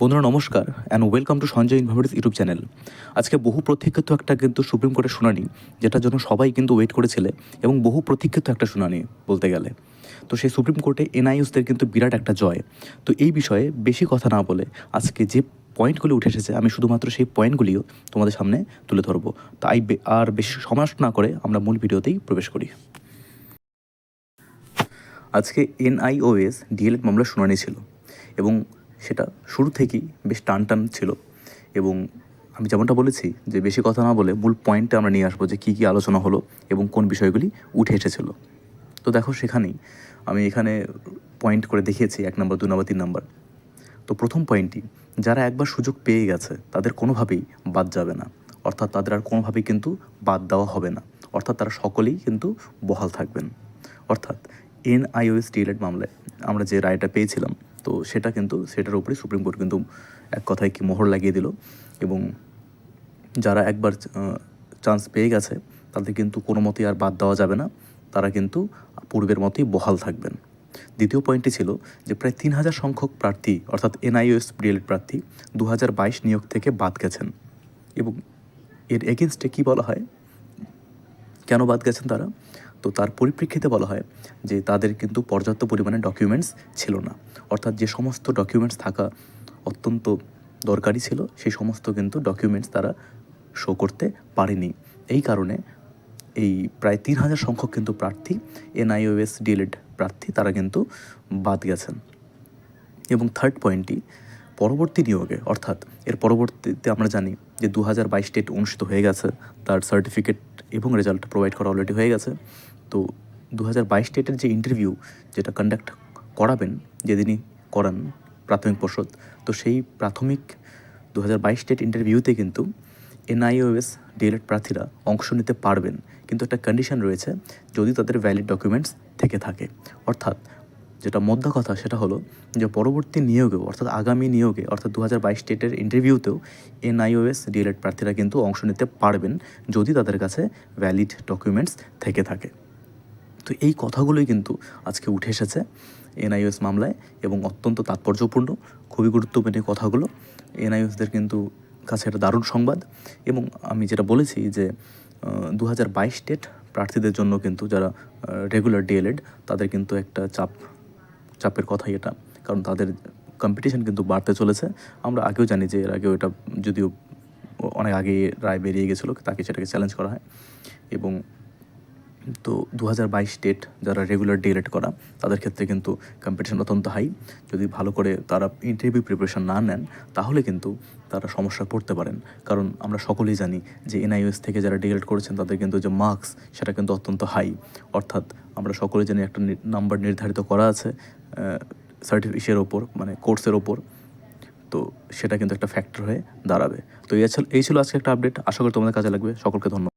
বন্ধুরা নমস্কার and welcome to Sanjay inverse YouTube channel. আজকে বহু প্রতীক্ষিত একটা কিন্তু সুপ্রিম কোর্টের শুনানি, যেটার জন্য সবাই কিন্তু ওয়েট করেছিলে, এবং বহু প্রতীক্ষিত একটা শুনানি বলতে গেলে। তো সেই সুপ্রিম কোর্টে এনআইউসদের কিন্তু বিরাট একটা জয়। তো এই বিষয়ে বেশি কথা না বলে আজকে যে পয়েন্টগুলি উঠে এসেছে, আমি শুধুমাত্র সেই পয়েন্টগুলিও তোমাদের সামনে তুলে ধরবো। তাই আর বেশি নষ্ট না করে আমরা মূল ভিডিওতেই প্রবেশ করি। আজকে এনআইওএস ডিএলএড মামলার শুনানি ছিল, এবং সেটা শুরু থেকেই বেশ টান টান ছিল। এবং আমি যেমনটা বলেছি যে বেশি কথা না বলে মূল পয়েন্টে আমরা নিয়ে আসব যে কী কী আলোচনা হলো এবং কোন বিষয়গুলি উঠে এসেছিল। তো দেখো সেখানেই আমি এখানে পয়েন্ট করে দেখিয়েছি এক নম্বর দু নম্বর তিন নম্বর তো প্রথম পয়েন্টটি যারা একবার সুযোগ পেয়ে গেছে, তাদের কোনোভাবেই বাদ যাবে না। অর্থাৎ তাদের আর কোনোভাবেই কিন্তু বাদ দেওয়া হবে না। অর্থাৎ তারা সকলেই কিন্তু বহাল থাকবেন। অর্থাৎ এনআইওএস ডিএলএড মামলায় আমরা যে রায়টা পেয়েছিলাম তো সেটা কিন্তু সেটার উপরে সুপ্রিম কোর্ট কিন্তু এক কথায় কি মোহর লাগিয়ে দিল এবং যারা একবার চান্স পেয়ে গেছে, তাদের কিন্তু কোনো মতেই আর বাদ দেওয়া যাবে না। তারা কিন্তু পূর্বের মতোই বহাল থাকবেন। দ্বিতীয় পয়েন্টটি ছিল যে প্রায় তিন হাজার সংখ্যক প্রার্থী, অর্থাৎ এনআইওএস ডিএলএড প্রার্থী দু হাজার বাইশ নিয়োগ থেকে বাদ গেছেন। এবং এর এগেনস্টে কী বলা হয়? কেন বাদ গেছেন তারা? তো তার পরিপ্রেক্ষিতে বলা হয় যে তাদের কিন্তু পর্যাপ্ত পরিমাণে ডকুমেন্টস ছিল না। অর্থাৎ যে সমস্ত ডকুমেন্টস থাকা অত্যন্ত দরকারি ছিল, সেই সমস্ত কিন্তু ডকুমেন্টস তারা শো করতে পারেনি। এই কারণে এই প্রায় তিন হাজার সংখ্যক কিন্তু প্রার্থী, এনআইওএস ডিএলএড প্রার্থী তারা কিন্তু বাদ গেছেন। এবং থার্ড পয়েন্টটি পরবর্তী নিয়োগে, অর্থাৎ এর পরবর্তীতে আমরা জানি যে দু হাজার বাইশ ডেট অনুষ্ঠিত হয়ে গেছে, তার সার্টিফিকেট এবং রেজাল্ট প্রোভাইড করা অলরেডি হয়ে গেছে। তো দু হাজার বাইশ ডেটের যে ইন্টারভিউ যেটা কন্ডাক্ট করাবেন, যেদিনই করান প্রাথমিক পর্ষদ, তো সেই প্রাথমিক দু হাজার বাইশ ডেট ইন্টারভিউতে কিন্তু এনআইওএস ডিএলএড প্রার্থীরা অংশ নিতে পারবেন। কিন্তু একটা কন্ডিশন রয়েছে, যদি তাদের ভ্যালিড ডকুমেন্টস থেকে থাকে। অর্থাৎ যেটা মধ্যা কথা সেটা হলো যে পরবর্তী নিয়োগেও, অর্থাৎ আগামী নিয়োগে, অর্থাৎ দু হাজার বাইশ স্টেটের ইন্টারভিউতেও এনআইওএস ডিএলএড প্রার্থীরা কিন্তু অংশ নিতে পারবেন, যদি তাদের কাছে ভ্যালিড ডকুমেন্টস থেকে থাকে। তো এই কথাগুলোই কিন্তু আজকে উঠে এসেছে এনআইওএস মামলায় এবং অত্যন্ত তাৎপর্যপূর্ণ, খুবই গুরুত্বপূর্ণ কথাগুলো। এনআইওএসদের কিন্তু কাছে একটা দারুণ সংবাদ এবং আমি যেটা বলেছি যে দু হাজার বাইশ স্টেট প্রার্থীদের জন্য কিন্তু যারা রেগুলার ডিএলএড তাদের কিন্তু একটা চাপ, চাপের কথাই এটা। কারণ তাদের কম্পিটিশন কিন্তু বাড়তে চলেছে। আমরা আগেও জানি যে এর আগেও এটা যদিও অনেক আগে রায় বেরিয়ে গেছিল, তাকে সেটাকে চ্যালেঞ্জ করা হয়। এবং তো দু হাজার বাইশ ডেট যারা রেগুলার ডিএলএড করা, তাদের ক্ষেত্রে কিন্তু কম্পিটিশন অত্যন্ত হাই যদি ভালো করে তারা ইন্টারভিউ প্রিপারেশন না নেন, তাহলে কিন্তু তারা সমস্যায় পড়তে পারেন। কারণ আমরা সকলেই জানি যে এনআইএস থেকে যারা ডিএলএড করেছেন, তাদের কিন্তু যে মার্কস সেটা কিন্তু অত্যন্ত হাই অর্থাৎ আমরা সকলেই জানি একটা নাম্বার নির্ধারিত করা আছে সার্টিফিকেটের ওপর মানে কোর্সের ওপর। তো সেটা কিন্তু একটা ফ্যাক্টর হয়ে দাঁড়াবে। তো এই ছিল আজকে একটা আপডেট আশা করি তোমাদের কাজে লাগবে। সকলকে ধন্যবাদ।